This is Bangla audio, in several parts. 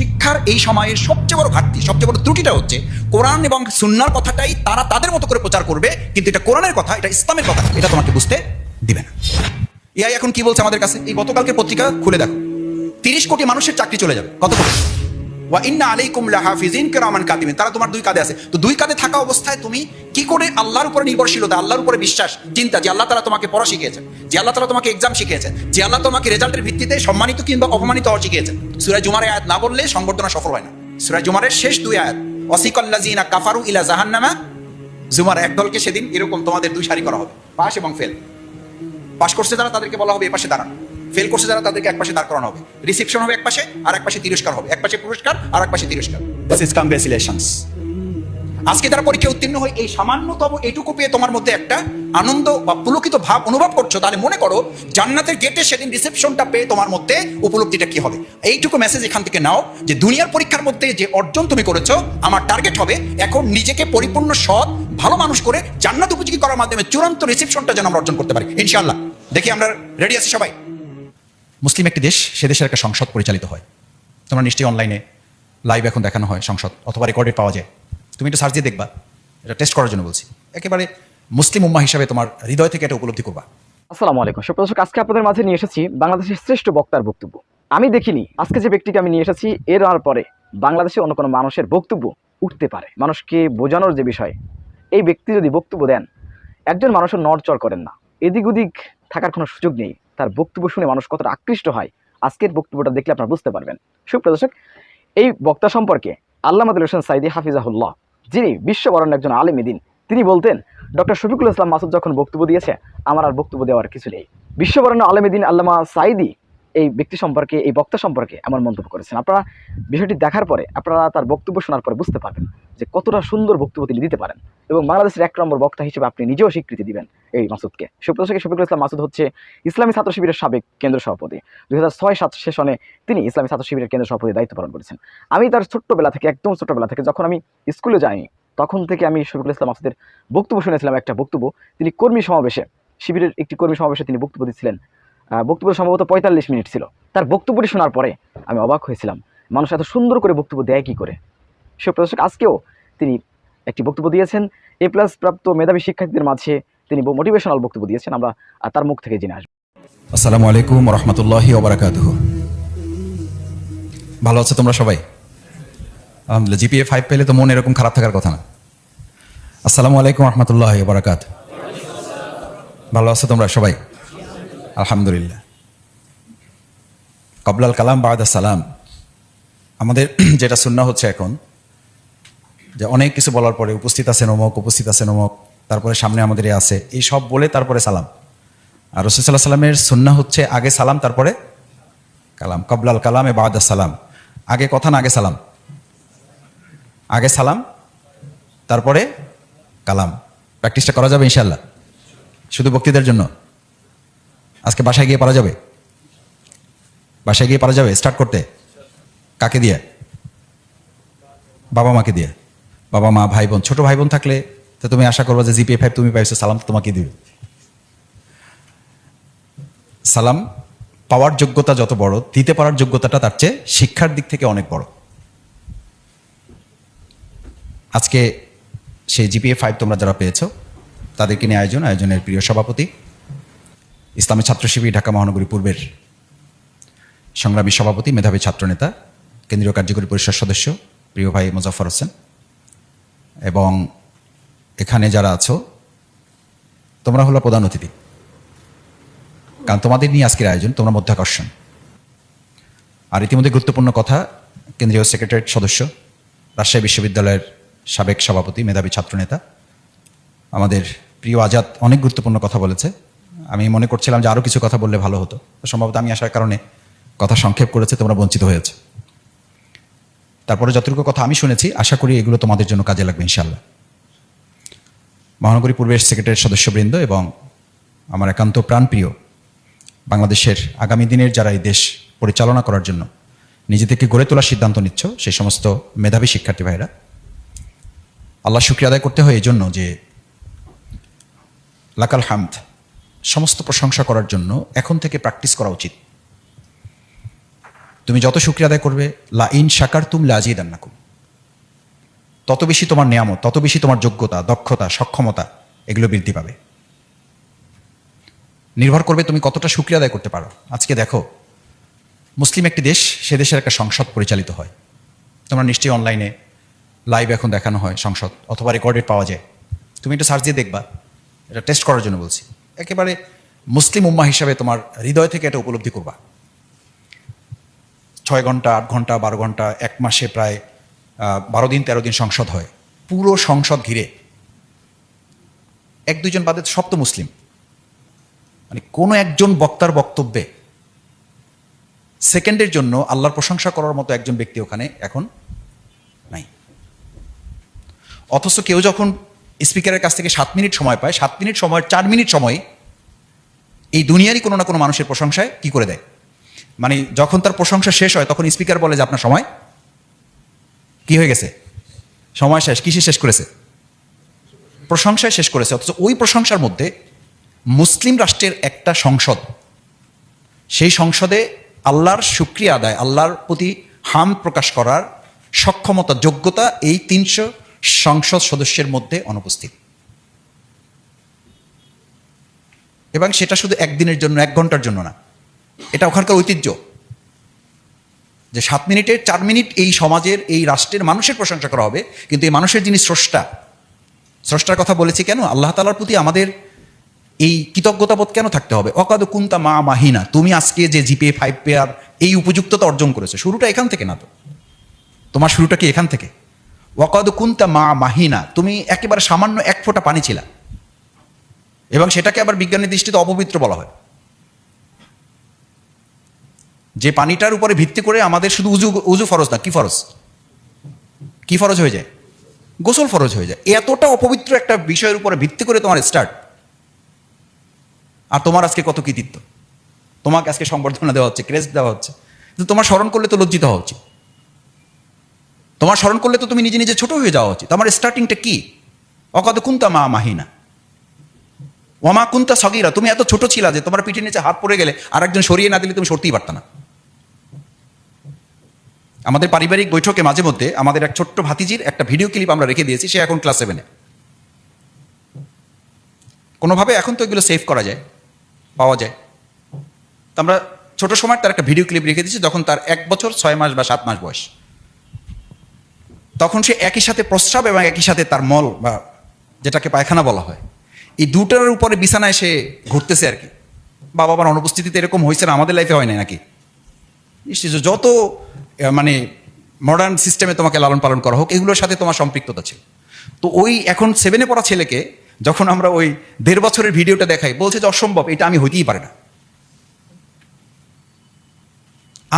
শিক্ষার এই সময়ের সবচেয়ে বড় ঘাটতি, সবচেয়ে বড় ত্রুটিটা হচ্ছে কোরআন এবং সুন্নার কথাটাই তারা তাদের মতো করে প্রচার করবে, কিন্তু এটা কোরআনের কথা, এটা ইসলামের কথা, এটা তোমাকে বুঝতে দিবে না। এআই এখন কি বলছে আমাদের কাছে? এই গতকালকে পত্রিকা খুলে দেখো। তিরিশ কোটি মানুষের চাকরি চলে যাবে। কত কোটি? ওয়া ইন্না আলাইকুম লাহাফিজিন কিরামান কাতিমিন তারা তোমার দুই কাঁধে আছে। তো দুই কাঁধে থাকা অবস্থায় তুমি কি করে আল্লাহর উপরে নির্ভরশীলতা, আল্লাহর উপরে বিশ্বাস, চিন্তা, যে আল্লাহ তারা তোমাকে পড়া শিখিয়েছেন, যে আল্লাহ তারা তোমাকে এক্সাম শিখিয়েছেন, যে আল্লাহ তোমাকে রেজাল্টের ভিত্তিতে সম্মানিত কিংবা অপমানিত হওয়া শিখিয়েছেন। সুরাজ জুমারে আয়াত না বললে সংবর্ধনা সফল হয় না। সুরাজ জুমারের শেষ দুই আয়াত অসিকাল্লাজিনা কাফারু ইলা জাহান্নামা জুমার এক দলকে সেদিন এরকম তোমাদের দুই সারি করা হবে পাস এবং ফেল। পাস করছে যারা, তাদেরকে বলা হবে এ পাশে দাঁড়ান। ফেল করছে যারা, তাদেরকে এক পাশে দাঁড় করানো হবে। রিসেপশন হবে এক পাশে, আর এক পাশে তিরস্কার হবে। এক পাশে পুরস্কার, আর এক পাশে তিরস্কার। আজকে তারা পরীক্ষা উত্তীর্ণ হয়ে এই সামান্যতম এইটুকু পেয়ে তোমার মধ্যে একটা আনন্দ বা পুলকিত ভাব অনুভব করছ, তাহলে মনে করো জান্নাতের গেটে সেদিন রিসেপশনটা পেয়ে তোমার মধ্যে উপলব্ধিটা কি হবে। এইটুকু মেসেজ এখান থেকে নাও যে দুনিয়ার পরীক্ষার মধ্যে যে অর্জন তুমি করেছ, আমার টার্গেট হবে এখন নিজেকে পরিপূর্ণ সৎ, ভালো মানুষ করে জান্নাত উপযোগী করার মাধ্যমে চূড়ান্ত রিসেপশনটা যেন আমরা অর্জন করতে পারি। ইনশাল্লাহ দেখি আমরা রেডি আছি সবাই? মুসলিম একটি দেশ, সে দেশের একটা সংসদ পরিচালিত হয়। তোমরা নিশ্চয়ই অনলাইনে লাইভ এখন দেখানো হয় সংসদ, অথবা রেকর্ডেড পাওয়া যায়। তুমি একটু সার্চ দিয়ে দেখবা, এটা টেস্ট করার জন্য বলছি। একেবারে মুসলিম উম্মা হিসাবে তোমার হৃদয় থেকে এটা উপলব্ধি করবা। আসসালামু আলাইকুম। সুপ্রদর্শক আজকে আপনাদের মাঝে নিয়ে এসেছি বাংলাদেশের শ্রেষ্ঠ বক্তার বক্তব্য। আমি দেখিনি, আজকে যে ব্যক্তিকে আমি নিয়ে এসেছি, এর আর পরে বাংলাদেশে অন্য কোনো মানুষের বক্তব্য উঠতে পারে, মানুষকে বোঝানোর যে বিষয়, এই ব্যক্তি যদি বক্তব্য দেন, একজন মানুষের নড়চড় করেন না। এদিক ওদিক থাকার কোনো সুযোগ নেই। তার বক্তব্য শুনে মানুষ কতটা আকৃষ্ট হয়, আজকের বক্তব্যটা দেখলে আপনারা বুঝতে পারবেন। সুপ্রদর্শক, এই বক্তা সম্পর্কে আল্লামাদুল হোসেন সাইদি হাফিজাহুল্লাহ, যিনি বিশ্ববরণ্য একজন আলেমিদিন তিনি বলতেন, ডক্টর শফিকুল ইসলাম মাসুদ যখন বক্তব্য দিয়েছে, আমার আর বক্তব্য দেওয়ার কিছু নেই। বিশ্ববরণ্য আলমেদিন আল্লামা সাইদি এই ব্যক্তি সম্পর্কে, এই বক্তা সম্পর্কে এমন মন্তব্য করেছেন। আপনারা বিষয়টি দেখার পরে আপনারা তার বক্তব্য শোনার পরে বুঝতে পারবেন যে কতটা সুন্দর বক্তব্য তিনি দিতে পারেন এবং বাংলাদেশের এক নম্বর বক্তা হিসেবে আপনি নিজেও স্বীকৃতি দিবেন এই মাসুদকে। সুপ্রদর্শকে শফিকুল ইসলাম মাসুদ হচ্ছে ইসলামী ছাত্র শিবিরের সাবেক কেন্দ্র সভাপতি। দুই হাজার ছয় সাত সেশনে তিনি ইসলামী ছাত্র শিবিরের কেন্দ্র সভাপতি দায়িত্ব পালন করেছেন। আমি তার ছোট্টবেলা থেকে, একদম ছোট্টবেলা থেকে যখন আমি স্কুলে যাইনি, তখন থেকে আমি শফিকুল ইসলাম মাসুদের বক্তব্য শুনেছিলাম একটা বক্তব্য। তিনি কর্মী সমাবেশে, শিবিরের একটি কর্মী সমাবেশে তিনি বক্তব্য দিচ্ছিলেন বক্তব্য সম্ভবত পঁয়তাল্লিশ মিনিট ছিল। তার বক্তব্যটি শোনার পরে আমি অবাক হয়েছিলাম, মানুষ এত সুন্দর করে বক্তব্য দেয় কী করে? সুপ্রদর্শক আজকেও তিনি একটি বক্তব্য দিয়েছেন, এ প্লাস প্রাপ্ত মেধাবী শিক্ষার্থীদের মাঝে তিনি মোটিভেশনাল বক্তব্য দিয়েছেন, আমরা তার মুখ থেকে জেনে আসব। আসসালামু আলাইকুম রহমতুল্লাহি ওবরাকাতুহ। ভালো আছো তোমরা সবাই? জিপিএ ফাইভ পেলে তো মন এরকম খারাপ থাকার কথা না। আসসালামু আলাইকুম রহমতুল্লাহ ওবরাকাত ভালো আছো তোমরা সবাই? আলহামদুলিল্লাহ। কবলাল কালাম বাদ সালাম। আমাদের যেটা সুন্না হচ্ছে এখন, যে অনেক কিছু বলার পরে উপস্থিত আছেন অমক, উপস্থিত আছেন অমক, তারপরে সামনে আমাদের আছে, এই সব বলে তারপরে সালাম। আর রসুল্লাহ সাল্লামের সুন্না হচ্ছে আগে সালাম, তারপরে কালাম। কবলাল কালাম এ বাদ সালাম। আগে কথা না, আগে সালাম। আগে সালাম, তারপরে কালাম। প্র্যাকটিসটা করা যাবে ইনশাল্লাহ শুধু বক্তৃতার জন্য। আজকে বাসায় গিয়ে পারা যাবে? বাসায় গিয়ে পারা যাবে? স্টার্ট করতে। কাকে দিয়ে? বাবা মাকে দিয়ে। বাবা মা, ভাই বোন, ছোট ভাই বোন থাকলে তো তুমি আশা করব যে জিপিএ ফাইভ তুমি পাইছো, সালাম তো তোমাকে দিবে। সালাম পাওয়ার যোগ্যতা যত বড়, দিতে পারার যোগ্যতাটা তার চেয়ে শিক্ষার দিক থেকে অনেক বড়। আজকে সেই জিপিএ ফাইভ তোমরা যারা পেয়েছ, তাদেরকে নিয়ে আয়োজন, আয়োজনের প্রিয় সভাপতি ইসলামী ছাত্র শিবির ঢাকা মহানগরী পূর্বের সংগ্রামী সভাপতি, মেধাবী ছাত্রনেতা, কেন্দ্রীয় কার্যকরী পরিষদ সদস্য, প্রিয় ভাই মুজাফর হোসেন। এবং এখানে যারা আছো, তোমরা হলো প্রধান অতিথি। কারণ তোমাদের নিয়ে আজকের আয়োজন, তোমরা মধ্যাকর্ষণ। আর ইতিমধ্যে গুরুত্বপূর্ণ কথা, কেন্দ্রীয় সেক্রেটারিয়েট সদস্য, রাজশাহী বিশ্ববিদ্যালয়ের সাবেক সভাপতি, মেধাবী ছাত্রনেতা। আমাদের প্রিয় আজাদ অনেক গুরুত্বপূর্ণ কথা বলেছে। আমি মনে করছিলাম যে আরও কিছু কথা বললে ভালো হতো। সম্ভবত আমি আসার কারণে কথা সংক্ষেপ করেছে, তোমরা বঞ্চিত হয়েছে। তারপরে যতটুকু কথা আমি শুনেছি, আশা করি এগুলো তোমাদের জন্য কাজে লাগবে ইনশাল্লাহ মহানগরী পূর্বের সেক্রেটারির সদস্যবৃন্দ এবং আমার একান্ত প্রাণপ্রিয় বাংলাদেশের আগামী দিনের যারা এই দেশ পরিচালনা করার জন্য নিজে থেকে গড়ে তোলার সিদ্ধান্ত নিচ্ছ, সেই সমস্ত মেধাবী শিক্ষার্থী ভাইরা আল্লাহ শুক্রিয়া আদায় করতে হয় এই জন্য যে লাকাল হামদ সমস্ত প্রশংসা করার জন্য এখন থেকে প্র্যাকটিস করা উচিত। তুমি যত শুক্রিয়া আদায় করবে, লা ইন শাকার তুম লাজিদ আন্নাকুম তত বেশি তোমার নিয়ামত, তত বেশি তোমার যোগ্যতা, দক্ষতা, সক্ষমতা এগুলো বৃদ্ধি পাবে। নির্ভর করবে তুমি কতটা শুক্রিয়া আদায় করতে পারো। আজকে দেখো, মুসলিম একটি দেশ, সে দেশের একটা সংসদ পরিচালিত হয়। তোমরা নিশ্চয়ই অনলাইনে লাইভ এখন দেখানো হয় সংসদ, অথবা রেকর্ডেড পাওয়া যায়। তুমি একটু সার্চ দিয়ে দেখবা, এটা টেস্ট করার জন্য বলছি। একেবারে মুসলিম উম্মা হিসাবে তোমার হৃদয় থেকে এটা উপলব্ধি করবা। ছয় ঘণ্টা, আট ঘণ্টা, বারো ঘণ্টা, এক মাসে প্রায় বারো দিন, তেরো দিন সংসদ হয়। পুরো সংসদ ঘিরে। এক দুজন বাদে সব তো মুসলিম। মানে কোনো একজন বক্তার বক্তব্যে সেকেন্ডের জন্য আল্লাহর প্রশংসা করার মতো একজন ব্যক্তি ওখানে এখন নাই। অথচ কেউ যখন স্পিকারের কাছ থেকে সাত মিনিট সময় পায়, সাত মিনিট সময়, চার মিনিট সময় এই দুনিয়ারই কোনো না কোনো মানুষের প্রশংসায় কি করে দেয়? মানে যখন তার প্রশংসা শেষ হয়, তখন স্পিকার বলে যে, আপনার সময় কি হয়ে গেছে? সময় শেষ, কিসে শেষ করেছে? প্রশংসায় শেষ করেছে, অথচ ওই প্রশংসার মধ্যে মুসলিম রাষ্ট্রের একটা সংসদ, সেই সংসদে আল্লাহর সুক্রিয়া আদায়, আল্লাহর প্রতি হাম প্রকাশ করার সক্ষমতা, যোগ্যতা এই তিনশো সংসদ সদস্যের মধ্যে অনুপস্থিত। এবং সেটা শুধু একদিনের জন্য, এক ঘণ্টার জন্য না। এটা ওখানকার ঐতিহ্য। যে সাত মিনিটের, চার মিনিট এই সমাজের, এই রাষ্ট্রের মানুষের প্রশংসা করা হবে, কিন্তু এই মানুষের যিনি স্রষ্টা, স্রষ্টার কথা বলেছি কেন? আল্লাহ তালার প্রতি আমাদের এই কৃতজ্ঞতাবোধ কেন থাকতে হবে? অকাদ কুন্তা মা মাহিনা, তুমি আজকে যে জিপে, ফাইভ পেয়ার এই উপযুক্ততা অর্জন করেছ, শুরুটা এখান থেকে না তো। তোমার শুরুটা কি এখান থেকে? ওয়াকাদ কুন্তা মা মাহিনা, তুমি একেবারে সামান্য এক ফোঁটা পানি ছিলা। এবং সেটাকে আবার বিজ্ঞানের দৃষ্টিতে অপবিত্র বলা হয়। যে পানিটার উপরে ভিত্তি করে আমাদের শুধু উজু উজু ফরজ না, কি ফরজ? কি ফরজ হয়ে যায়? গোসল ফরজ হয়ে যায়। এতটা অপবিত্র একটা বিষয়ের উপরে ভিত্তি করে তোমার স্টার্ট আর তোমার আজকে কত কৃতিত্ব? তোমাকে আজকে সংবর্ধনা দেওয়া হচ্ছে, ক্রেস্ট দেওয়া হচ্ছে। কিন্তু তোমার স্মরণ করলে তো লজ্জিত হওয়া উচিত। তোমার স্মরণ করলে তো তুমি নিজে নিজে ছোট হয়ে যাওয়া উচিত। আমার স্টার্টিংটা কি? অকত কুন্তা মা মাহিনা। ওমা কুন্তা সগিরা, তুমি এত ছোট ছিলা যে তোমার পিঠের নিচে হাত পড়ে গেলে আর একজন সরিয়ে না দিলে তুমি সরতেই পারত না। আমাদের পারিবারিক বৈঠকে মাঝে মধ্যে আমাদের এক ছোট্ট ভাতিজির একটা ভিডিও ক্লিপ আমরা রেখে দিয়েছি, সে এখন ক্লাস সেভেনে কোনোভাবে এখন তো এগুলো সেভ করা যায়, পাওয়া যায়। তো আমরা ছোট সময় তার একটা ভিডিও ক্লিপ রেখে দিয়েছি, যখন তার এক বছর, ছয় মাস বা সাত মাস বয়স। তখন সে একই সাথে প্রস্রাব এবং একই সাথে তার মল বা যেটাকে পায়খানা বলা হয়। এই দুটার উপরে বিছানায় সে ঘুরতেছে আর কি। বাবা মার অনুপস্থিতিতে এরকম হয়েছে না, আমাদের লাইফে হয় না নাকি? নিশ্চয় যত মানে মডার্ন সিস্টেমে তোমাকে লালন পালন করা হোক, এগুলোর সাথে তোমার সম্পৃক্ততা ছিল। তো ওই এখন সেভেনে পড়া ছেলেকে যখন আমরা ওই দেড় বছরের ভিডিওটা দেখাই, বলছে যে অসম্ভব, এটা আমি হইতেই পারে না।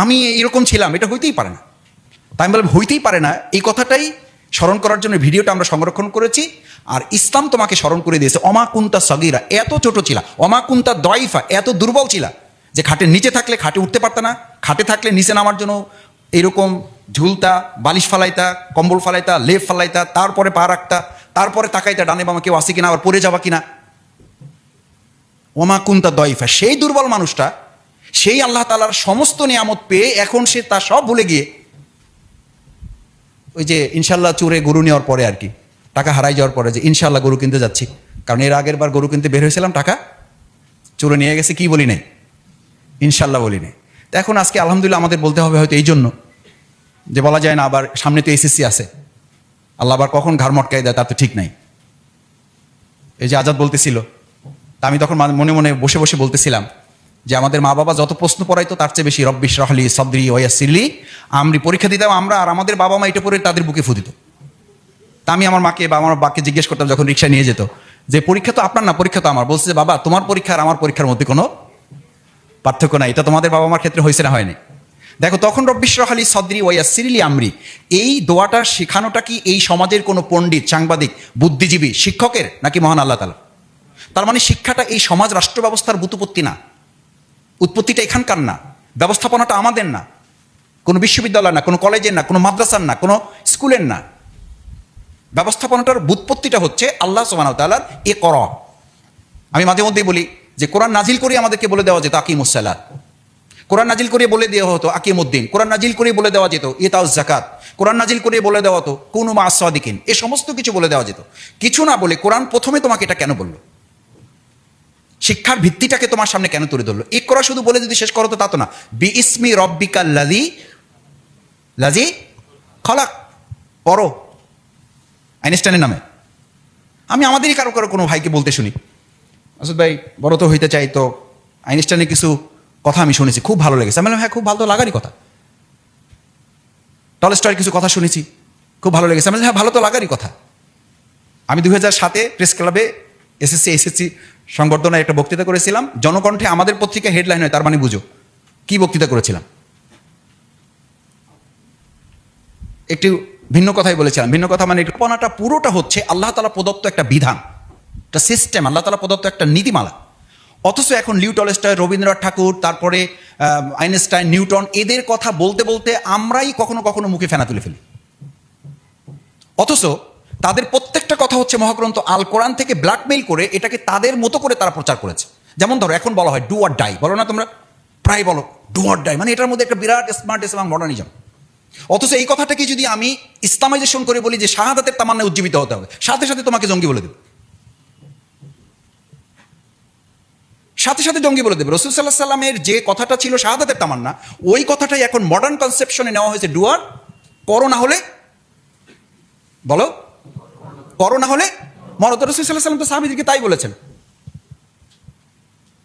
আমি এরকম ছিলাম, এটা হইতেই পারে না। তাই আমি বললাম, হইতেই পারে না। এই কথাটাই স্মরণ করার জন্য ভিডিওটা আমরা সংরক্ষণ করেছি। আর ইসলাম তোমাকে স্মরণ করে দিয়েছে অমাকুন্তা সগিরা এত ছোট ছিল। অমাকুন্তা দয়ফা এত দুর্বল ছিল। যে খাটের নিচে থাকলে খাটে উঠতে পারত না, খাটে থাকলে নিচে নামার জন্য এরকম ঝুলতা, বালিশ ফালাইতা, কম্বল ফালাইতা, লেপ ফালাইতা, তারপরে পা রাখতা, তারপরে তাকাইতা, ডানে বামা কেউ আসে কিনা, আবার পড়ে যাওয়া কিনা। ওমাকুন্তা দয়ফা সেই দুর্বল মানুষটা, সেই আল্লাহ তালার সমস্ত নিয়ামত পেয়ে এখন সে তা সব ভুলে গিয়ে ওই যে ইনশাল্লাহ চুরে গরু নেওয়ার পরে আর কি, টাকা হারাই যাওয়ার পরে যে ইনশাল্লাহ গরু কিনতে যাচ্ছি। কারণ এর আগের বার গরু কিনতে বের হয়েছিলাম, টাকা চুরে নিয়ে গেছে, কি বলি নাই? ইনশাল্লাহ বলি নাই। তো এখন আজকে আলহামদুলিল্লাহ আমাদের বলতে হবে হয়তো এই জন্য যে বলা যায় না, আবার সামনে তো এসএসসি আছে। আল্লাহ আবার কখন ঘাড় মটকাই দেয় তার তো ঠিক নাই। এই যে আজাদ বলতেছিল, তা আমি তখন মনে মনে বসে বসে বলতেছিলাম যে আমাদের মা বাবা যত প্রশ্ন পড়াইতো তার চেয়ে বেশি রব্বিশ রাহলি সদরি ওয়াসিরলি আমরি পরীক্ষা দিতাম আমরা আর আমাদের বাবা মা এটা পড়ে তাদের বুকে ফুদিত। তা আমি আমার মাকে বা আমার বাকে জিজ্ঞেস করতাম যখন রিক্সা নিয়ে যেত, যে পরীক্ষা তো আপনার না, পরীক্ষা তো আমার। বলছে যে, বাবা, তোমার পরীক্ষা আর আমার পরীক্ষার মধ্যে কোনো পার্থক্য নাই। এটা তোমাদের বাবা মার ক্ষেত্রে হয়েছে না, হয়নি। দেখো, তখন রব্বিশ রাহালি সদরি ওয়া সিরিলি আমরি, এই দোয়াটা শেখানোটা কি এই সমাজের কোনো পণ্ডিত, সাংবাদিক, বুদ্ধিজীবী, শিক্ষকের নাকি মহান আল্লাহ তালা তার মানে শিক্ষাটা এই সমাজ, রাষ্ট্র ব্যবস্থার বুতুপত্তি না। উৎপত্তিটা এখানকার না, ব্যবস্থাপনাটা আমাদের না, কোনো বিশ্ববিদ্যালয় না, কোনো কলেজের না, কোনো মাদ্রাসার না, কোনো স্কুলের না। ব্যবস্থাপনাটার বুৎপত্তিটা হচ্ছে আল্লাহ সোমানাউ তালার এ কর। আমি মাঝে মধ্যেই বলি যে, কোরআন নাজিল করে আমাদেরকে বলে দেওয়া যেত তাকি মুসাল্লাহ কোরআন নাজিল করে বলে দেওয়া হতো আকিমুদ্দিন, কোরআন নাজিল করে বলে দেওয়া যেত ইতাউ জাকাত কোরআন নাজিল করে বলে দেওয়া হতো কোন মা আসাদিকিন এ সমস্ত কিছু বলে দেওয়া যেত। কিছু না বলে কোরআন প্রথমে তোমাকে এটা কেন বলল? শিক্ষার ভিত্তিটাকে তোমার সামনে কেন তুলে ধরলো? এক করা শুধু বলে যদি শেষ করো তো তা তো না। বি ইসমি রব্বিকা লাজি লাজি খলাক। পড়ো। আইনস্টাইনের নামে। আমি আমাদেরই কারও কারও কোনো ভাইকে বলতে শুনি। আসুদ ভাই বড় তো হইতে চাই তো। আইনস্টাইনের কিছু কথা আমি শুনেছি খুব ভালো লেগেছে। আমি বললাম, হ্যাঁ খুব ভালো তো লাগারই কথা। টলস্টয়ের কিছু কথা শুনেছি খুব ভালো লেগেছে। আমি হ্যাঁ ভালো তো লাগারই কথা। আমি দু হাজার সাতে প্রেস ক্লাবে এসএসসি এসএসসি সংবর্ধনায় একটা বক্তৃতা করেছিলাম। জনকণ্ঠে আমাদের পত্রিকা হেডলাইন হয়, তার মানে বুঝো। কি বক্তৃতা করেছিলাম? একটু ভিন্ন কথাই বলেছিলাম। ভিন্ন কথা মানে কল্পনাটা পুরোটা হচ্ছে আল্লাহ তালা প্রদত্ত একটা বিধান, একটা সিস্টেম আল্লাহ তালা প্রদত্ত একটা নীতিমালা। অথচ এখন লিউ রবীন্দ্রনাথ ঠাকুর, তারপরে আইনস্টাইন, নিউটন, এদের কথা বলতে বলতে আমরাই কখনো কখনো মুখে ফেনা তুলে ফেলি। অথচ তাদের প্রত্যেকটা কথা হচ্ছে মহাগ্রন্থ আল কোরআন থেকে ব্ল্যাকমেইল করে এটাকে তাদের মতো করে তারা প্রচার করেছে। যেমন ধরো, এখন বলা হয় ডু আর ডাই বলো না তোমরা, প্রায় বলো ডু আর ডাই মানে এটার মধ্যে একটা বিরাট স্মার্ট এবং মডার্নিজম অথচ এই কথাটাকে যদি আমি ইসলামাইজেশন করে বলি যে শাহাদাতের তামান্নায় উজ্জীবিত হতে হবে, সাথে সাথে তোমাকে জঙ্গি বলে দেবে। সাথে সাথে জঙ্গি বলে দেবে। রসুল সাল্লাহ সাল্লামের যে কথাটা ছিল শাহাদাতের তামান্না, ওই কথাটাই এখন মডার্ন কনসেপশনে নেওয়া হয়েছে ডুয়ার করো না হলে, বলো করো না হলে মরত রসুল সাল্লাহ সাল্লাম তো সাহাবিদিকে তাই বলেছেন।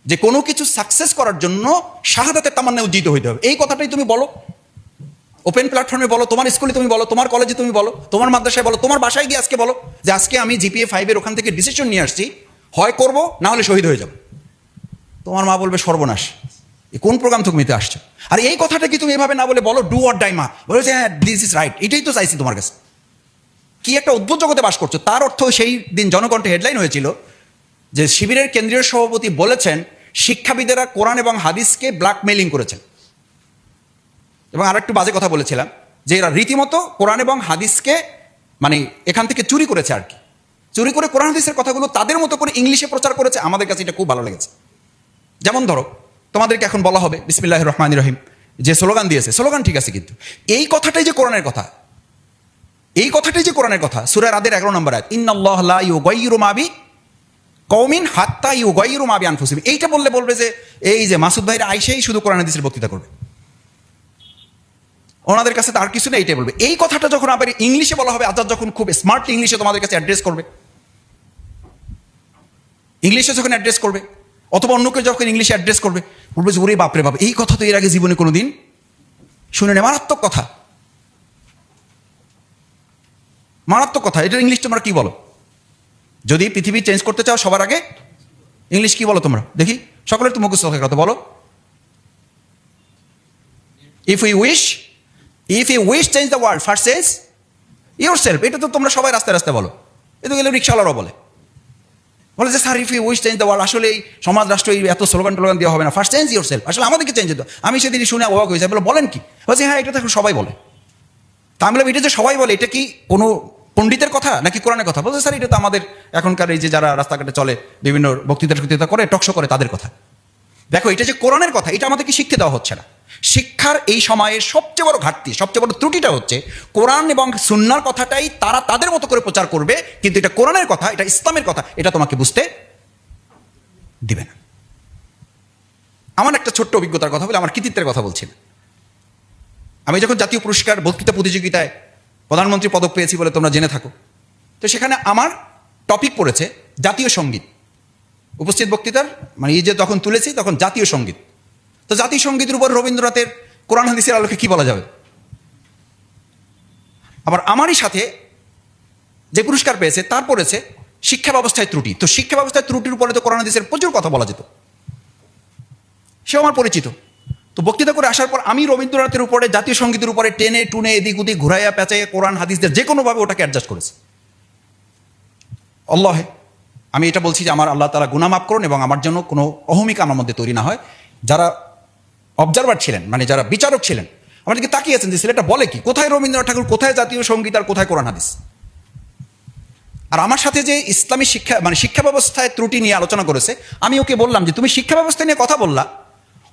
যে কোনো কিছু সাকসেস করার জন্য শাহাদাতের তামান্নায় উজ্জিত হইতে হবে। এই কথাটাই তুমি বলো। ওপেন প্ল্যাটফর্মে বলো, তোমার স্কুলে তুমি বলো, তোমার কলেজে তুমি বলো, তোমার মাদ্রাসায় বলো, তোমার বাসায় গিয়ে আজকে বলো যে আজকে আমি জিপিএ ফাইভের ওখান থেকে ডিসিশন নিয়ে আসছি, হয় করব, না হলে শহীদ হয়ে যাব। তোমার মা বলবে সর্বনাশ। কোন প্রোগ্রাম তুমি আসছো? আর এই কথাটা কি তুমি এভাবে না বলে বলো ডু অর ডাই মা। বলেছে হ্যাঁ দিস ইজ রাইট এটাই তো চাইছি তোমার কাছে। কি একটা অদ্ভুত জগতে বাস করছ? তার অর্থ সেই দিন জনকণ্ঠে হেডলাইন হয়েছিল যে শিবিরের কেন্দ্রীয় সভাপতি বলেছেন, শিক্ষাবিদেরা কোরআন এবং হাদিসকে ব্ল্যাকমেইলিং করেছেন। এবং আর একটু বাজে কথা বলেছিলাম যে এরা রীতিমতো কোরআন এবং হাদিসকে মানে এখান থেকে চুরি করেছে আর কি। চুরি করে কোরআন হাদিসের কথাগুলো তাদের মতো করে ইংলিশে প্রচার করেছে, আমাদের কাছে এটা খুব ভালো লেগেছে। যেমন ধরো, তোমাদেরকে এখন বলা হবে বিসমিল্লাহ রহমান রহিম, যে স্লোগান দিয়েছে, স্লোগান ঠিক আছে কিন্তু। এই কথাটাই যে কোরআনের কথা এই কথাটাই যে কোরআনের কথা সুরের আদের এগারো নম্বর আয়াত, ইন্নাল্লাহ লা ইউগাইয়িরু মা বি কওমিন হাত্তা ইউগাইয়িরু মা বি আনফুসিহিম। এইটা বললে বলবে যে, এই যে মাসুদ ভাইরা আইসেই শুধু কোরআন হাদিসের বক্তৃতা করবে। ওনাদের কাছে তার কিছু নেই এইটাই বলবে। এই কথাটা যখন আবার ইংলিশে বলা হবে, আজাদ যখন খুব স্মার্ট ইংলিশে তোমাদের কাছে অ্যাড্রেস করবে। ইংলিশে যখন অ্যাড্রেস করবে, অথবা অন্যকে যখন ইংলিশে অ্যাড্রেস করবে, বলবে যে, ওরে বাপরে বাপ, এই কথা তো এর আগে জীবনে কোনো দিন শুনে নে মারাত্মক কথা। মারাত্মক কথা। এটার ইংলিশ তোমরা কি বলো? যদি পৃথিবী চেঞ্জ করতে চাও সবার আগে ইংলিশ কি বলো তোমরা? দেখি, সকলের তো মুখস্থ কথা বলো। If you wish if you wish change the world first change yourself এটা তো তোমরা সবাই রাস্তায় রাস্তায় বলো। এটা গেলে রিক্সাওয়ালারাও বলে। বলে যে, sir if you wish change the world আসলে এই সমাজ রাষ্ট্র এই এত স্লোগান টোলোগান দেওয়া হবে না। ফার্স্ট চেঞ্জ ইউর সেলফ আসলে আমাদেরকে চেঞ্জ হতো আমি সেদিন শুনে অবাক হয়ে যাই বলে বলেন কি? বলছি হ্যাঁ এটা তো এখন সবাই বলে। তা আমি এটা যে সবাই বলে, এটা কি কোনো পণ্ডিতের কথা নাকি কোরআনের কথা? বলছে, স্যার, এটা তো আমাদের এখনকার এই যে যারা রাস্তাঘাটে চলে, বিভিন্ন বক্তৃতা করে টকশো করে, তাদের কথা। দেখো, এটা যে কোরআনের কথা, এটা আমাদেরকে শিখতে দেওয়া হচ্ছে না। শিক্ষার এই সময়ের সবচেয়ে বড় ঘাটতি, সবচেয়ে বড় ত্রুটিটা হচ্ছে, কোরআন এবং সুন্নার কথাটাই তারা তাদের মতো করে প্রচার করবে, কিন্তু এটা কোরআনের কথা, এটা ইসলামের কথা, এটা তোমাকে বুঝতে দিবে না। আমার একটা ছোট্ট অভিজ্ঞতার কথা বলে, আমার কৃতিত্বের কথা বলছি আমি যখন জাতীয় পুরস্কার, বক্তৃতা প্রতিযোগিতায় প্রধানমন্ত্রী পদক পেয়েছি বলে তোমরা জেনে থাকো। তো সেখানে আমার টপিক পড়েছে জাতীয় সংগীত। উপস্থিত বক্তৃতার মানে এই যে তখন তুলেছি তখন জাতীয় সংগীত। তো জাতীয় সঙ্গীতের উপর রবীন্দ্রনাথের কোরআন হাদিসের আলোকে কি বলা যাবে? আবার আমারই সাথে যে পুরস্কার পেয়েছে তার পড়েছে শিক্ষা ব্যবস্থায় ত্রুটি। তো শিক্ষা ব্যবস্থায় ত্রুটির উপরে তো কোরআন হাদিসের প্রচুর কথা বলা যেত। সেও আমার পরিচিত। তো বক্তৃতা করে আসার পর আমি রবীন্দ্রনাথের উপরে, জাতীয় সঙ্গীতের উপরে টেনে টুনে, এদিক ওদিক ঘুরাইয়া, পেঁচাইয়া, কোরআন, হাদিসদের যে কোনোভাবে ওটাকে অ্যাডজাস্ট করেছে। আল্লাহে, আমি এটা বলছি যে আমার আল্লাহ তালা গুনামাপ করুন এবং আমার জন্য কোনো অহমিকা আমার মধ্যে তৈরি না হয়। যারা অবজারভার ছিলেন মানে যারা বিচারক ছিলেন আমার দিকে তাকিয়েছেন যে ছেলেটা বলে কি? কোথায় রবীন্দ্রনাথ ঠাকুর, কোথায় জাতীয় সংগীত আর কোথায় কোরআন, হাদিস? আর আমার সাথে যে ইসলামী শিক্ষা মানে শিক্ষা ব্যবস্থায় ত্রুটি নিয়ে আলোচনা করেছে, আমি ওকে বললাম যে, তুমি শিক্ষা ব্যবস্থা নিয়ে কথা বললা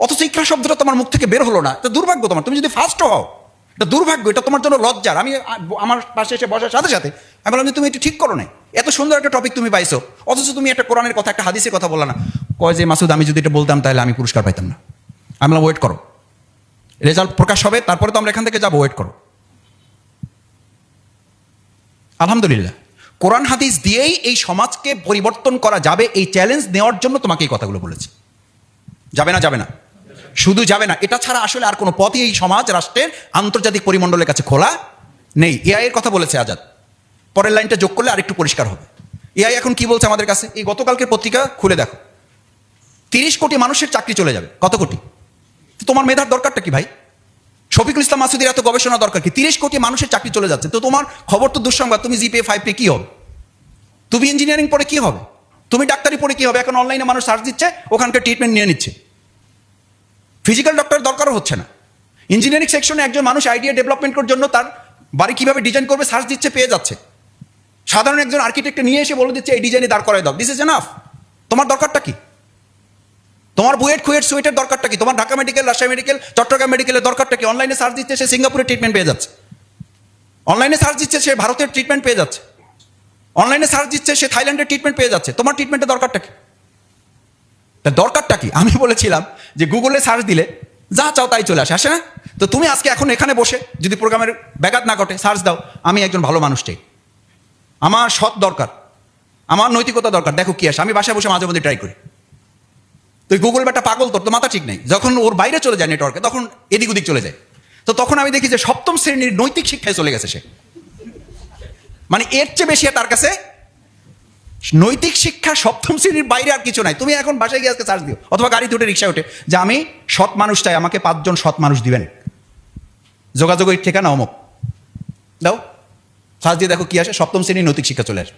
অথচ ইকরা শব্দটা তোমার মুখ থেকে বের হলো না। এটা দুর্ভাগ্য তোমার। তুমি যদি ফার্স্ট হও, এটা দুর্ভাগ্য, এটা তোমার জন্য লজ্জার। আমি আমার পাশে এসে বসার সাথে সাথে আমি বললাম যে, তুমি এটা ঠিক করো নাই এত সুন্দর একটা টপিক তুমি পাইছো। অথচ তুমি একটা কোরআনের কথা, একটা হাদিসের কথা বললা না। কয় যে, মাসুদ, আমি যদি এটা বলতাম, তাহলে আমি পুরস্কার পাইতাম না। আমি বললাম ওয়েট করো। রেজাল্ট প্রকাশ হবে, তারপরে তো আমরা এখান থেকে যাব। ওয়েট করো। আলহামদুলিল্লাহ। কোরআন, হাদিস দিয়েই এই সমাজকে পরিবর্তন করা যাবে, এই চ্যালেঞ্জ নেওয়ার জন্য তোমাকে এই কথাগুলো বলেছি। যাবে না যাবে না। শুধু যাবে না, এটা ছাড়া আসলে আর কোনো পথই এই সমাজ, রাষ্ট্রের আন্তর্জাতিক পরিমণ্ডলের কাছে খোলা নেই। এআই এর কথা বলেছে আজাদ। পরের লাইনটা যোগ করলে আরেকটু পরিষ্কার হবে। এআই এখন কি বলছে আমাদের কাছে? এই গতকালকে পত্রিকা খুলে দেখো। তিরিশ কোটি মানুষের চাকরি চলে যাবে। কত কোটি? তোমার মেধার দরকারটা কি ভাই? শফিকুল ইসলাম মাসুদের এত গবেষণা দরকার কি? তিরিশ কোটি মানুষের চাকরি চলে যাচ্ছে। তো তোমার খবর তো দুঃসংবাদ। তুমি জিপিএ ফাইভ পে কি হবে? তুমি ইঞ্জিনিয়ারিং পড়ে কি হবে? তুমি ডাক্তারি পড়ে কি হবে? এখন অনলাইনে মানুষ সার্চ দিচ্ছে, ওখানকার ট্রিটমেন্ট নিয়ে নিচ্ছে। ফিজিক্যাল ডক্টর দরকারও হচ্ছে না। ইঞ্জিনিয়ারিং সেকশনে একজন মানুষ আইডিয়া ডেভেলপমেন্টের জন্য তার বাড়ি কীভাবে ডিজাইন করবে সার্চ দিচ্ছে, পেয়ে যাচ্ছে। সাধারণ একজন আর্কিটেক্ট নিয়ে এসে বলে দিচ্ছে, এই ডিজাইনে দাঁড় করাই দাও। দিস ইজ এনাফ তোমার দরকারটা কি? তোমার বুয়েট, খুয়েট, সুয়েটের দরকারটা কি? তোমার ঢাকা মেডিকেল রাজশাহী মেডিকেল চট্টগ্রাম মেডিকেলের দরকারটা কি? অনলাইনে সার্চ দিচ্ছে, সে সিঙ্গাপুরে ট্রিটমেন্ট পেয়ে যাচ্ছে। অনলাইনে সার্চ দিচ্ছে, সে ভারতের ট্রিটমেন্ট পেয়ে যাচ্ছে। অনলাইনে সার্চ দিচ্ছে, সে থাইল্যান্ডের ট্রিটমেন্ট পেয়ে যাচ্ছে। তোমার ট্রিটমেন্টের দরকারটা কি? তা দরকারটা কি? আমি বলেছিলাম যে গুগলে সার্চ দিলে যা চাও তাই চলে আসে আসে না? তো তুমি আজকে এখন এখানে বসে যদি প্রোগ্রামের ব্যাঘাত না ঘটে, সার্চ দাও, আমি একজন ভালো মানুষ চাই। আমার সৎ দরকার, আমার নৈতিকতা দরকার। দেখো কি আসে, আমি বাসায় বসে মাঝে মধ্যে ট্রাই করি। তুই গুগল ব্যাটা পাগল তোর তো মাথা ঠিক নেই। যখন ওর বাইরে চলে যায় নেটওয়ার্কে তখন এদিক ওদিক চলে যায়। তো তখন আমি দেখি যে সপ্তম শ্রেণির নৈতিক শিক্ষায় চলে গেছে সে। মানে এর চেয়ে বেশি তার কাছে নৈতিক শিক্ষা সপ্তম শ্রেণির বাইরে আর কিছু নাই। তুমি এখন বাসায় গিয়ে আজকে চার্জ দিও, অথবা গাড়িতে উঠে রিক্সা উঠে যে আমি সৎ মানুষ চাই, আমাকে পাঁচজন সৎ মানুষ দিবেন। যোগাযোগের ঠিকানা অমুক। দাও। চার্জ দিয়ে দেখো কি আসে, সপ্তম শ্রেণির নৈতিক শিক্ষা চলে আসে।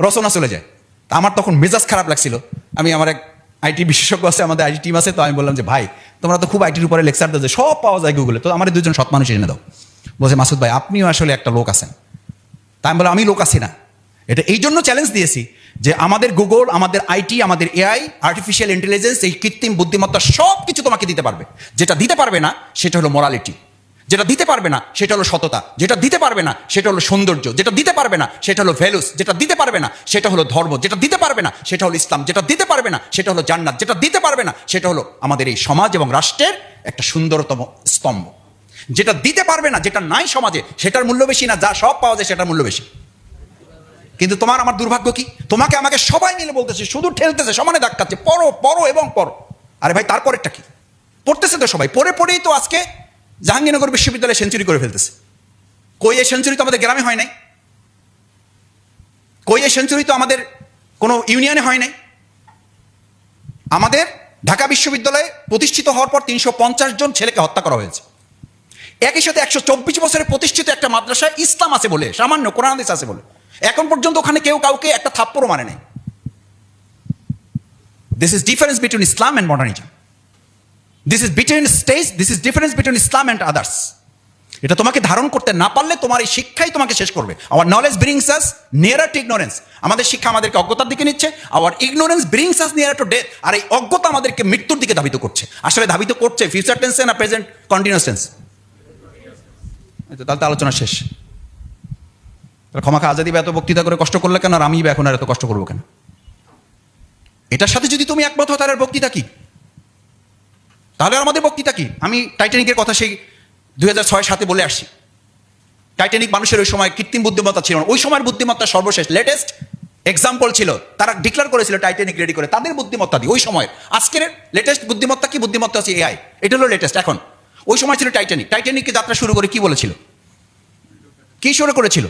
রচনা চলে যায়। আমার তখন মেজাজ খারাপ লাগছিল। আমি আমার এক আইটি বিশেষজ্ঞ আছে, আমাদের আইটি টিম আছে, তো আমি বললাম যে, ভাই, তোমরা তো খুব আইটির উপরে লেকচার দাও যে, সব পাওয়া যায় গুগলে তো আমার দুজন সৎ মানুষ এনে দাও। বলছে, মাসুদ ভাই, আপনিও আসলে একটা লোক আছেন। তাই আমি বললাম, আমি লোক আছি না। এটা এই জন্য চ্যালেঞ্জ দিয়েছি যে আমাদের গুগল আমাদের আইটি আমাদের এআই আর্টিফিশিয়াল ইন্টেলিজেন্স এই কৃত্রিম বুদ্ধিমত্তা সব কিছু তোমাকে দিতে পারবে। যেটা দিতে পারবে না, সেটা হলো মোরালিটি যেটা দিতে পারবে না, সেটা হলো সততা। যেটা দিতে পারবে না, সেটা হলো সৌন্দর্য। যেটা দিতে পারবে না, সেটা হলো ভ্যালুস যেটা দিতে পারবে না, সেটা হলো ধর্ম। যেটা দিতে পারবে না, সেটা হলো ইসলাম। যেটা দিতে পারবে না, সেটা হলো জান্নাত। যেটা দিতে পারবে না, সেটা হলো আমাদের এই সমাজ এবং রাষ্ট্রের একটা সুন্দরতম স্তম্ভ। যেটা দিতে পারবে না, যেটা নাই সমাজে, সেটার মূল্য বেশি না, যা সব পাওয়া যায় সেটার মূল্য বেশি। কিন্তু তোমার আমার দুর্ভাগ্য কি? তোমাকে আমাকে সবাই মিলে বলতেছে শুধু ঠেলতেছে, সমানে ধাক্কাচ্ছে পড়ো পড়ো এবং পড়ো। আরে ভাই, তারপরেরটা কি? পড়তেছে তো সবাই, পড়ে পড়েই তো আজকে জাহাঙ্গীরনগর বিশ্ববিদ্যালয়ে সেঞ্চুরি করে ফেলতেছে। কই এই সেঞ্চুরি তো আমাদের গ্রামে হয় নাই? কই এই সেঞ্চুরি তো আমাদের কোনো ইউনিয়নে হয় নাই? আমাদের ঢাকা বিশ্ববিদ্যালয়ে প্রতিষ্ঠিত হওয়ার পর তিনশো পঞ্চাশ জন ছেলেকে হত্যা করা হয়েছে। একই সাথে একশো চব্বিশ বছরে প্রতিষ্ঠিত একটা মাদ্রাসায় ইসলাম আছে বলে, সামান্য কোরআন আছে বলে। এখন পর্যন্ত ওখানে কেউ কাউকে একটা থাপ্পড়ও মানে নাই। This is difference between Islam and modernism this is between stage this is difference between Islam and others এটা তোমাকে ধারণ করতে না পারলে তোমার এই শিক্ষাই তোমাকে শেষ করবে। Our knowledge brings us nearer to ignorance আমাদের শিক্ষা আমাদেরকে অজ্ঞতার দিকে নিচ্ছে। Our ignorance brings us nearer to death আর এই অজ্ঞতা আমাদেরকে মৃত্যুর দিকে ধাবিত করছে। আসলে ধাবিত করছে ফিউচার টেন্সে না প্রেজেন্ট কন্টিনিউস টেন্স তাহলে আলোচনা শেষ। ক্ষমাকে আজাদি এত বক্তৃতা করে কষ্ট করলে কেন? আর আমি এখন আর এত কষ্ট করব কেন? এটার সাথে যদি তুমি একমত হও আর বক্তৃতা কি? তাহলে আমাদের বক্তৃতা কি? আমি টাইটানিকের কথা সেই দুই হাজার ছয় সাতে বলে আসছি। টাইটানিক মানুষের ওই সময় কৃত্রিম বুদ্ধিমত্তা ছিল না। ওই সময়ের বুদ্ধিমত্তা সর্বশেষ লেটেস্ট এক্সাম্পল ছিল। তারা ডিক্লেয়ার করেছিল টাইটানিক রেডি করে। তাদের বুদ্ধিমত্তা দিয়ে, ওই সময়। আজকের লেটেস্ট বুদ্ধিমত্তা কি? বুদ্ধিমত্তা আছে এআই এটা হলো লেটেস্ট এখন। ওই সময় ছিল টাইটানিক। টাইটানিককে যাত্রা শুরু করে কি বলেছিল? কি শুরু করেছিল?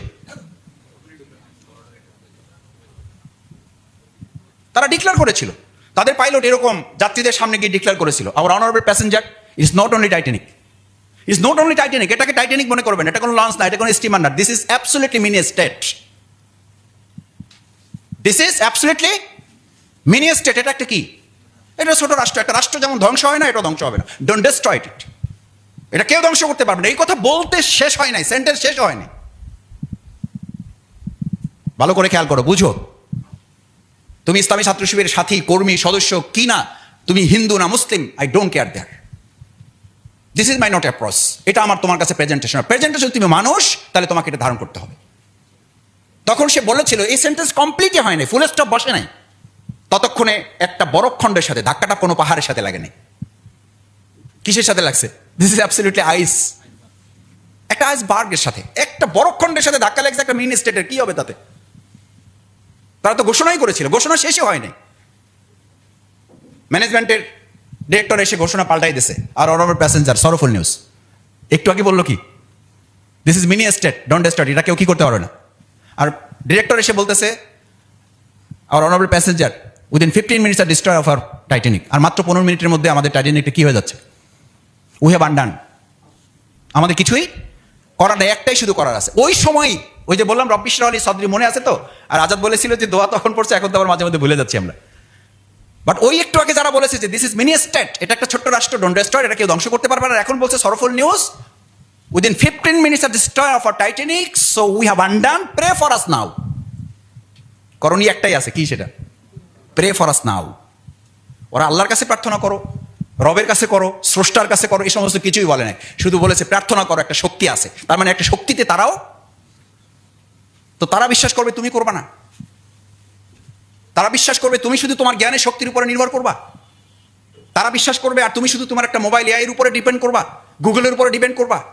তারা ডিক্লেয়ার করেছিল। তাদের পাইলট এরকম যাত্রীদের সামনে গিয়ে ডিক্লেয়ার করেছিল। Our honourable passenger is not only Titanic is not only Titanic এটাকে টাইটানিক মনে করবেন, এটা কোনো লঞ্চ না, এটা কোনো স্টিমার না। This is absolutely mini state this is absolutely mini state এটা একটা কি? এটা ছোট রাষ্ট্র, একটা রাষ্ট্র যেমন ধ্বংস হয় না, এটা ধ্বংস হবে না। ডোন্ট ডিস্ট্রয়েড ইট এটা কেউ ধ্বংস করতে পারবে না। এই কথা বলতে শেষ হয় নাই সেন্টেন্স শেষ হয়নি ভালো করে খেয়াল করো, বুঝো? তুমি ইসলামী ছাত্র শিবিরের সাথী, কর্মী, সদস্য কি না? তুমি হিন্দু না মুসলিম? I don't care there this is my not approach এটা আমার তোমার কাছে প্রেজেন্টেশন প্রেজেন্টেশন তুমি মানুষ, তাহলে তোমাকে এটা ধারণ করতে হবে। তখন সে বলেছিল, এই সেন্টেন্স কমপ্লিটই হয় নাই ফুল স্টপ বসে নাই। ততক্ষণে একটা বরফখণ্ডের সাথে, ধাক্কাটা কোনো পাহাড়ের সাথে লাগে নাই। কিসের সাথে লাগছে? দিস ইজ অ্যাবসলিউটলি আইস একটা আইস বার্গের সাথে, একটা বরফখণ্ডের সাথে ধাক্কা লাগছে, একটা মিনি স্টেটের কি হবে তাতে? তারা তো ঘোষণাই করেছিল, ঘোষণা শেষই হয়নি ম্যানেজমেন্টের ডিরেক্টর এসে ঘোষণা পাল্টাই দিছে। আর অরবের প্যাসেঞ্জার সরফুল নিউজ একটু আগে বলল কি? This is mini state don't start এটা কেউ কি করতে পারবে না। আর ডিরেক্টর এসে বলতেছে our honourable passenger within fifteen minutes are destroy of our Titanic আর মাত্র পনেরো মিনিটের মধ্যে আমাদের টাইটানিকটা কি হয়ে যাচ্ছে? উই হ্যাভ আন্ডান আমাদের কিছুই নেই একটাই শুধু করার আছে। ওই সময় ওই যে বললাম রব্বিশ্বর আলী সদরি, মনে আছে তো? আর আজাদ বলেছিল যে দোয়া তখন পড়ছে, এখন তো আবার মাঝে মধ্যে ভুলে যাচ্ছি আমরা। বাট ওই একটু আগে যারা বলেছে যে দিস ইজ মিনি স্টেট এটা একটা ছোট্ট রাষ্ট্র ডোন্ট ডেস্ট্রয় এটা কেউ ধ্বংস করতে পারবে না। এখন বলছে sorrowful news within fifteen minutes are destroy of our Titanic so we have undone pray for us now করণীয় একটাই আছে, কি সেটা? প্রে ফর আস নাও ওরা আল্লাহর কাছে প্রার্থনা করো। রবের কাছে করো, স্রষ্টার কাছে করো, এই সমস্ত কিছুই বলে নাই। শুধু বলেছে, প্রার্থনা করো, একটা শক্তি আছে। তার মানে একটা শক্তিতে তারাও তো তারা বিশ্বাস করবে তুমি করবা না। তারা বিশ্বাস করবে তুমি শুধু তোমার জ্ঞানের শক্তির উপরে নির্ভর করবা। তারা বিশ্বাস করবে আর তুমি শুধু তোমার একটা মোবাইল এআইয়ের উপরে ডিপেন্ড করবা। গুগলের উপরে ডিপেন্ড করবা।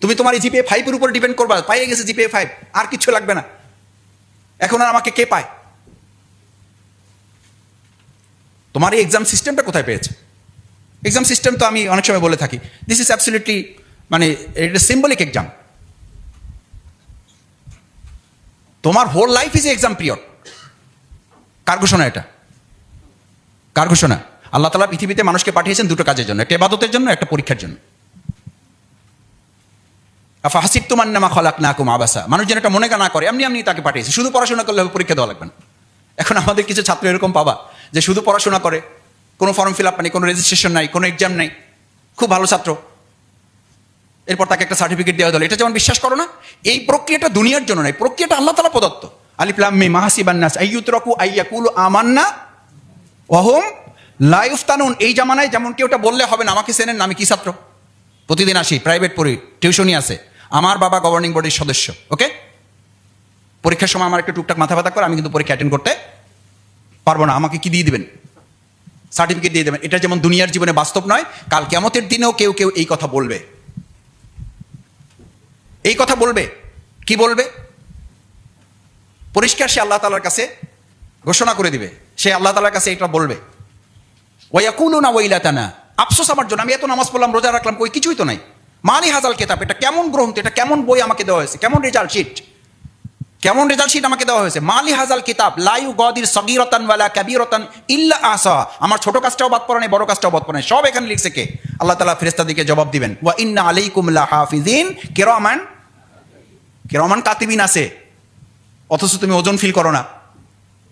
তুমি তোমার এই জিপিএ ফাইভের উপরে ডিপেন্ড করবা। পাইয়ে গেছে জিপিএ ফাইভ, আর কিছু লাগবে না। এখন আর আমাকে কে পায়? তোমার এই এক্সাম সিস্টেমটা কোথায় পেয়েছে? এক্সাম সিস্টেম তো আমি অনেক সময় বলে থাকি। দিস ইজ অ্যাবসলিউটলি মানে এটা সিম্বলিক এক্সাম তোমার whole life is exam period কার ঘোষণা এটা? কার ঘোষণা? আল্লাহ তালা পৃথিবীতে মানুষকে পাঠিয়েছেন দুটো কাজের জন্য, একটা এবাদতের জন্য, একটা পরীক্ষার জন্য। আফা হাসিব তোমার নামা খলাক না কুম আবাসা। মানুষ যেন একটা মনে না করে, এমনি এমনি তাকে পাঠিয়েছে। শুধু পড়াশোনা করলে পরীক্ষা দেওয়া লাগবে না। এখন আমাদের কিছু ছাত্র এরকম পাবা, যে শুধু পড়াশোনা করে। কোনো ফর্ম ফিল আপ নেই, কোনো রেজিস্ট্রেশন নাই, কোনো এক্সাম নাই। খুব ভালো ছাত্র। এরপর তাকে একটা সার্টিফিকেট দেওয়া হলো। এটা যেমন বিশ্বাস করো না, এই প্রক্রিয়াটা দুনিয়ার জন্য নয়, প্রক্রিয়াটা আল্লাহ তালা প্রদত্ত। আলিফলাম মে মাহাসিবান্নাস আইয়ুতরকু আইয়াকুল আমান্না ওহম লাইফতানুন এই জামানায় যেমন কেউ ওটা বললে হবে না, আমাকে চেনেন আমি কি ছাত্র? প্রতিদিন আসি প্রাইভেট পড়ি টিউশনই আছে। আমার বাবা গভর্নিং বডির সদস্য ওকে পরীক্ষার সময় আমার একটু টুকটাক মাথা ব্যথা করে, আমি কিন্তু পরীক্ষা অ্যাটেন্ড করতে পারব না। আমাকে কি দিয়ে দিবেন? সার্টিফিকেট দিয়ে দেবেন। এটা যেমন দুনিয়ার জীবনে বাস্তব নয়, কাল কেমতের দিনেও কেউ কেউ এই কথা বলবে। এই কথা বলবে। কি বলবে? পরিষ্কার সে আল্লাহ তালার কাছে ঘোষণা করে দিবে। সে আল্লাহ তালার কাছে এটা বলবে। ওয়াকুলু না ওইলাতানা আফসোস আমার জন্য, আমি এত নামাজ পড়লাম, রোজা রাখলাম, কই কিছুই তো নাই। মানি হাজাল কেতাব, এটা কেমন গ্রন্থ, এটা কেমন বই আমাকে দেওয়া হয়েছে, কেমন রেজাল্ট শিট? কেমন রেজাল্ট শিট আমাকে দেওয়া হয়েছে? মালি হাজাল কিতাব লাইউ গদির সগিরতান ওয়ালা কাবিরতান ইল্লা আসা আমার ছোট কাজটাও বাদ পড়া নেই, বড় কাজটাও বাদ পড়া নেই, সব এখানে লিখছে কে? আল্লাহ তালা ফেরেস্তাদিকে জবাব দিবেন, ওয়া ইন্না আলাইকুম লাহাফিজিন। কিরামান কিরামান কাতিবিন আছে, অথচ তুমি ওজন ফিল করো না।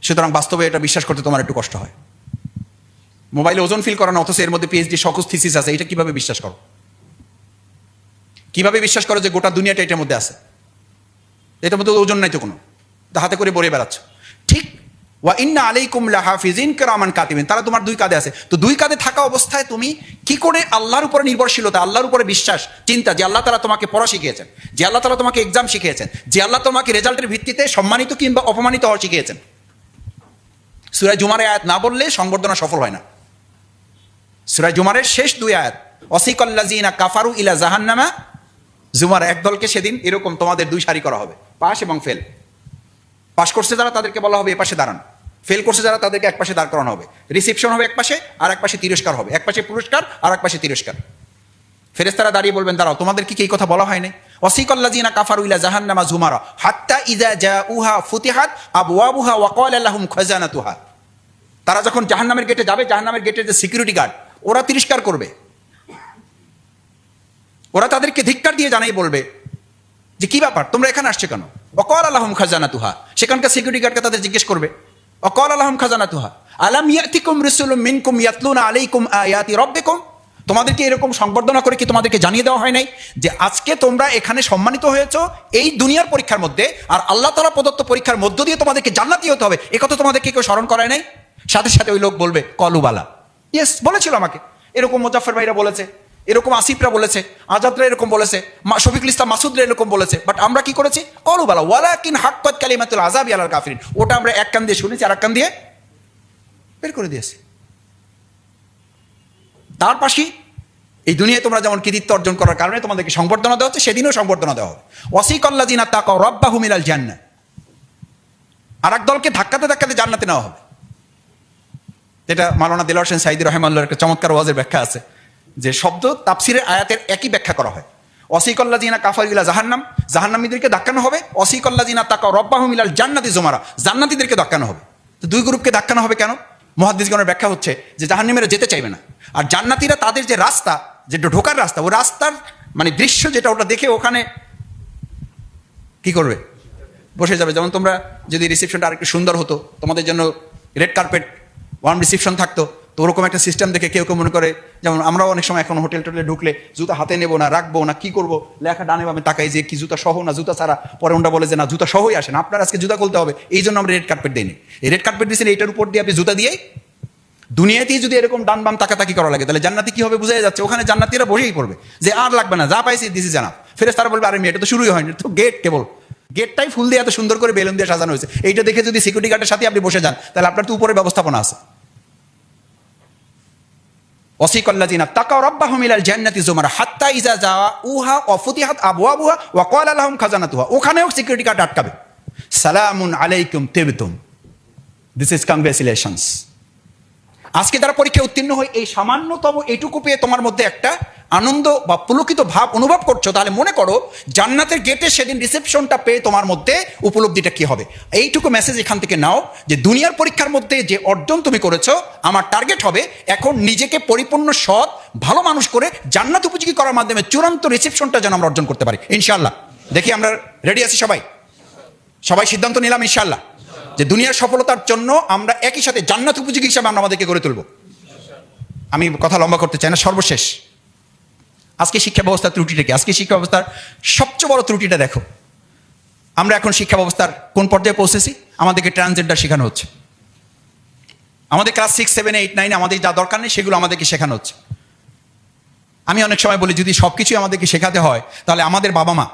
সুতরাং বাস্তবে এটা বিশ্বাস করতে তোমার একটু কষ্ট হয়। মোবাইলে ওজন ফিল করো না, অথচ এর মধ্যে পিএইচডি সকস থিসিস আছে, এটা কীভাবে বিশ্বাস করো? কীভাবে বিশ্বাস করো যে গোটা দুনিয়াটা এটার মধ্যে আছে? এটার মধ্যে ওজন নাই তো কোনো। তা হাতে করে বলে বেড়াচ্ছ। ঠিক, ওয়া ইন্না আলাইকুম লাহাফিজিন কেরামান কাতিবিন। তারা তোমার দুই কাঁধে আছে। তো দুই কাঁধে থাকা অবস্থায় তুমি কি করে আল্লাহর উপরে নির্ভরশীলতা, আল্লাহর উপরে বিশ্বাস, চিন্তা, যে আল্লাহ তারা তোমাকে পড়া শিখিয়েছেন, যে আল্লাহ তালা তোমাকে এক্সাম শিখিয়েছেন, যে আল্লাহ তোমাকে রেজাল্টের ভিত্তিতে সম্মানিত কিংবা অপমানিত হওয়া শিখিয়েছেন। সুরায় জুমারে আয়াত না বললে সংবর্ধনা সফল হয় না। সুরায় জুমারের শেষ দুই আয়াত অসিকল্লাজিনা কাফারু ইলা জাহান্নামা। জুমার একদলকে সেদিন এরকম তোমাদের দুই সারি করা হবে। পাস এবং ফেল। পাশ করছে যারা, তাদেরকে বলা হবে এ পাশে দাঁড়ান। ফেল করছে যারা, তাদেরকে এক পাশে দাঁড় করানো হবে। রিসেপশন হবে এক পাশে আর এক পাশে তিরস্কার হবে। এক পাশে পুরস্কার, আর এক পাশে তিরস্কার। ফেরেস্তারা দাঁড়িয়ে বলবেন, দাঁড়াও তোমাদেরকে কি এই কথা বলা হয়নি ওয়াসিকাল্লাযিনা কাফারু ইলা জাহান্নামা জুমারা, হাত্তা ইযা জাউহা ফুতিহাত, আবওয়াবুহা ওয়া ক্বালা লাহুম খাজানাতুহা। তারা যখন জাহান্নামের গেটে যাবে, জাহান্নামের গেটের যে সিকিউরিটি গার্ড, ওরা তিরস্কার করবে। ওরা তাদেরকে ধিক্কার দিয়ে জানাই বলবে যে কি ব্যাপার? তোমরা এখানে আসছে কেন? অকল আলহম খাজানা তুহা সেখানকার সিকিউরিটি গার্ডকে তাদের জিজ্ঞেস করবে। অকল আলহম খাজানা তুহা আলাম ইয়াতিকুম রসুল মিনকুম ইয়াতলুনা আলাইকুম আয়াতি রব্বিকুম। তোমাদেরকে এরকম সংবর্ধনা করে কি তোমাদেরকে জানিয়ে দেওয়া হয় নাই? যে আজকে তোমরা এখানে সম্মানিত হয়েছো এই দুনিয়ার পরীক্ষার মধ্যে, আর আল্লাহ তালা প্রদত্ত পরীক্ষার মধ্য দিয়ে তোমাদেরকে জান্নাতি হতে হবে। একথা তোমাদেরকে কেউ স্মরণ করায় নাই? সাথে সাথে ওই লোক বলবে কলুবালা ইয়েস বলেছিল আমাকে। এরকম মোজাফর ভাইরা বলেছে। এরকম আসিফরা বলেছে, আজাদরা এরকম বলেছে শফিকুল ইসলাম মাসুদরা এরকম বলেছে বাট আমরা কি করেছি? কলু বালা ওয়ালা কিন হাক্কত কালিমাতুল আজাবি আলাল কাফিরিন। ওটা আমরা এক কান দিয়ে শুনেছি আর এক কান দিয়ে বের করে দিয়েছি। তার পাশেই এই দুনিয়ায় তোমরা যেমন কৃতিত্ব অর্জন করার কারণে তোমাদেরকে সংবর্ধনা দেওয়া হচ্ছে, সেদিনও সংবর্ধনা দেওয়া হবে। অসিকল্লা জিনা তাকা রব্বাহু মিলাল জান্না আর এক দলকে ধাক্কাতে ধাক্কাতে জান্নাতে নেওয়া হবে। যেটা মালানা দিল হোসেন সাইদি রহমাল্লার একটা চমৎকার ওয়াজের ব্যাখ্যা আছে। যে শব্দ তাপসিরের আয়াতের একই ব্যাখ্যা করা হয়। অসিকল্লা জিনা কাফারিলা জাহান্নাম, জাহান্নামীদেরকে ধাক্কানো হবে। অসিকল্লা জিনা তাকা রব্বাহু মিলাল জান্নাতি জোমারা, জান্নাতিদেরকে ধাক্কানো হবে। তো দুই গ্রুপকে ধাক্কানো হবে কেন? মহাদিসগণের ব্যাখ্যা হচ্ছে যে জাহান্নামীরা যেতে চাইবে না। আর জান্নাতিরা তাদের যে রাস্তা যেটা ঢোকার রাস্তা, ও রাস্তার মানে দৃশ্য যেটা, ওটা দেখে ওখানে কি করবে? বসে যাবে। যেমন তোমরা যদি রিসেপশনটা আরেকটু সুন্দর হতো, তোমাদের জন্য রেড কার্পেট ওয়ান রিসেপশন থাকতো তো ওরকম একটা সিস্টেম দেখে কেউ কেউ মনে করে, যেমন আমরাও অনেক সময় এখন হোটেল টোটেলে ঢুকলে জুতা হাতে নেব না, রাখব না, কি করব? লেখা ডানে বামে তাকাই যে কি জুতা সহ না জুতা ছাড়া। পরে ওটা বলে যে, না, জুতা সহই আসে না, আপনার আজকে জুতা খুলতে হবে। এই জন্য আমরা রেড কার্পেট দিইনি। এই রেড কার্পেট দিয়েছেন এইটার উপর দিয়ে আপনি জুতা দিয়েই দুনিয়াতেই যদি এরকম ডান বাম তাকাতাকি করা লাগে, তাহলে জান্নাতি কি হবে বোঝাই যাচ্ছে? ওখানে জান্নাতিরা বসেই পড়বে। যে আর লাগবে না, যা পাইছি দিছি জানা ফেরেস তারা বলবে, আরে মেয়েটা তো শুরুই হয়নি। তো গেট কেবল গেটটাই ফুল দিয়ে এত সুন্দর করে বেলুন দিয়ে সাজানো হয়েছে। এইটা দেখে যদি সিকিউরিটি গার্ডের সাথে আপনি বসে যান, তাহলে আপনার তো উপরে ব্যবস্থাপনা আছে। হাত্তা ইজা যা উহা খাজানাতুহা। ওখানেও সিকিউরিটি গার্ড আটকাবে। সালামুন আলাইকুম তেবতুম। দিস ইজ কংগ্রেচুলেশনস আজকে তারা পরীক্ষায় উত্তীর্ণ হয় এই সামান্যতম এইটুকু পেয়ে তোমার মধ্যে একটা আনন্দ বা পুলকিত ভাব অনুভব করছ, তাহলে মনে করো জান্নাতের গেটে সেদিন রিসেপশনটা পেয়ে তোমার মধ্যে উপলব্ধিটা কি হবে। এইটুকু মেসেজ এখান থেকে নাও যে দুনিয়ার পরীক্ষার মধ্যে যে অর্জন তুমি করেছ, আমার টার্গেট হবে এখন নিজেকে পরিপূর্ণ সৎ, ভালো মানুষ করে জান্নাত উপযোগী করার মাধ্যমে চূড়ান্ত রিসেপশনটা যেন আমরা অর্জন করতে পারি। ইনশাল্লাহ দেখি আমরা রেডি আছি সবাই? সবাই সিদ্ধান্ত নিলাম ইনশাল্লাহ যে দুনিয়ার সফলতার জন্য আমরা একই সাথে জান্নাত উপযোগী হিসাবে আমরা আমাদেরকে গড়ে তুলব। আমি কথা লম্বা করতে চাই না, সর্বশেষ। আজকে শিক্ষা ব্যবস্থার ত্রুটিটা কি? আজকে শিক্ষা ব্যবস্থার সবচেয়ে বড় ত্রুটিটা দেখো। আমরা এখন শিক্ষা ব্যবস্থার কোন পর্যায়ে পৌঁছেছি? আমাদেরকে ট্রান্সজেন্ডার শেখানো হচ্ছে। আমাদের class six seven eight nine আমাদের যা দরকার নেই সেগুলো আমাদেরকে শেখানো হচ্ছে। আমি অনেক সময় বলি, যদি সব কিছুই আমাদেরকে শেখাতে হয়, তাহলে আমাদের বাবা মা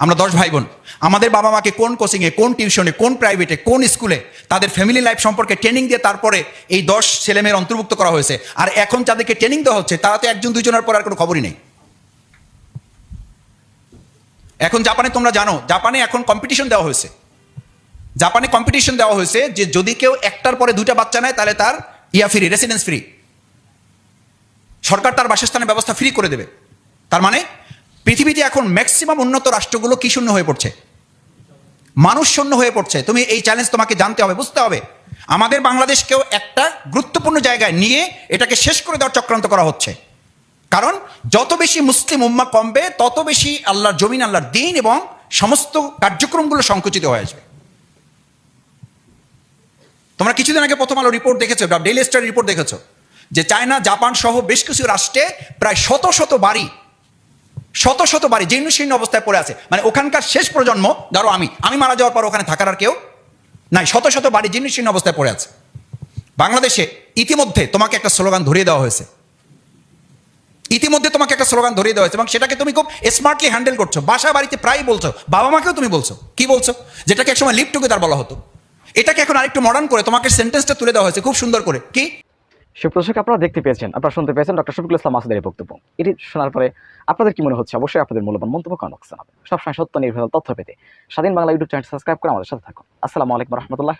আমরা দশ ভাই বোন। আমাদের বাবা মাকে কোন কোচিংয়ে কোন টিউশনে কোন প্রাইভেটে কোন স্কুলে তাদের ফ্যামিলি লাইফ সম্পর্কে ট্রেনিং দিয়ে তারপরে এই দশ ছেলেমেয়ের অন্তর্ভুক্ত করা হয়েছে। আর এখন যাদেরকে ট্রেনিং দেওয়া হচ্ছে, তারা তো একজন দুজনের পর আর কোনো খবরই নেই। এখন জাপানে তোমরা জানো, জাপানে এখন কম্পিটিশন দেওয়া হয়েছে। জাপানে কম্পিটিশন দেওয়া হয়েছে যে যদি কেউ একটার পরে দুইটা বাচ্চা নেয়, তাহলে তার ইয়া ফ্রি রেসিডেন্স ফ্রি সরকার তার বাসস্থানের ব্যবস্থা ফ্রি করে দেবে। তার মানে পৃথিবীতে এখন ম্যাক্সিমাম উন্নত রাষ্ট্রগুলো কি শূন্য হয়ে পড়ছে? মানুষ শূন্য হয়ে পড়ছে। তুমি এই চ্যালেঞ্জ তোমাকে জানতে হবে, বুঝতে হবে। আমাদের বাংলাদেশকেও একটা গুরুত্বপূর্ণ জায়গায় নিয়ে এটাকে শেষ করে দেওয়ার চক্রান্ত করা হচ্ছে। কারণ যত বেশি মুসলিম উম্মা কমবে, তত বেশি আল্লাহর জমিন, আল্লাহর দিন এবং সমস্ত কার্যক্রমগুলো সংকুচিত হয়ে আসবে। তোমরা কিছুদিন আগে প্রথম আলো রিপোর্ট দেখেছ, বা ডেইলি স্টার রিপোর্ট দেখেছ, যে চায়না, জাপান সহ বেশ কিছু রাষ্ট্রে প্রায় শত শত বাড়ি শত শত বাড়ি জীর্ণ শীর্ণ অবস্থায় পড়ে আছে। মানে ওখানকার শেষ প্রজন্ম, ধরো আমি আমি মারা যাওয়ার পর ওখানে থাকার আর কেউ নাই, শত শত বাড়ি জীর্ণ শীর্ণ অবস্থায় পড়ে আছে। বাংলাদেশে ইতিমধ্যে তোমাকে একটা স্লোগান ধরিয়ে দেওয়া হয়েছে। ইতিমধ্যে তোমাকে একটা স্লোগান ধরিয়ে দেওয়া হয়েছে এবং সেটাকে তুমি খুব স্মার্টলি হ্যান্ডেল করছ। বাসা বাড়িতে প্রায় বলছো, বাবা মাকেও তুমি বলছো। কি বলছো? যেটাকে একসময় লিভ টুগেদার বলা হতো। এটাকে এখন আরেকটু মডার্ন করে তোমাকে সেন্টেন্সটা তুলে দেওয়া হয়েছে, খুব সুন্দর করে। কি? সুপ্রদর্শক আপনারা দেখতে পেয়েছেন, আপনারা শুনতে পেয়েছেন ডক্টর শফিকুল ইসলাম মাসুদের এই বক্তব্য। এটি শোনার পরে আপনাদের কি মনে হচ্ছে? অবশ্যই আপনাদের মূল্যবান মন্তব্য কমেন্ট বক্সে সবসময় সত্য নির্ভর তথ্য পেতে স্বাধীন বাংলা ইউটিউব চ্যানেল সাবস্ক্রাইব করে আমাদের সাথে থাকুন। আসসালামু আলাইকুম রহমতুল্লাহ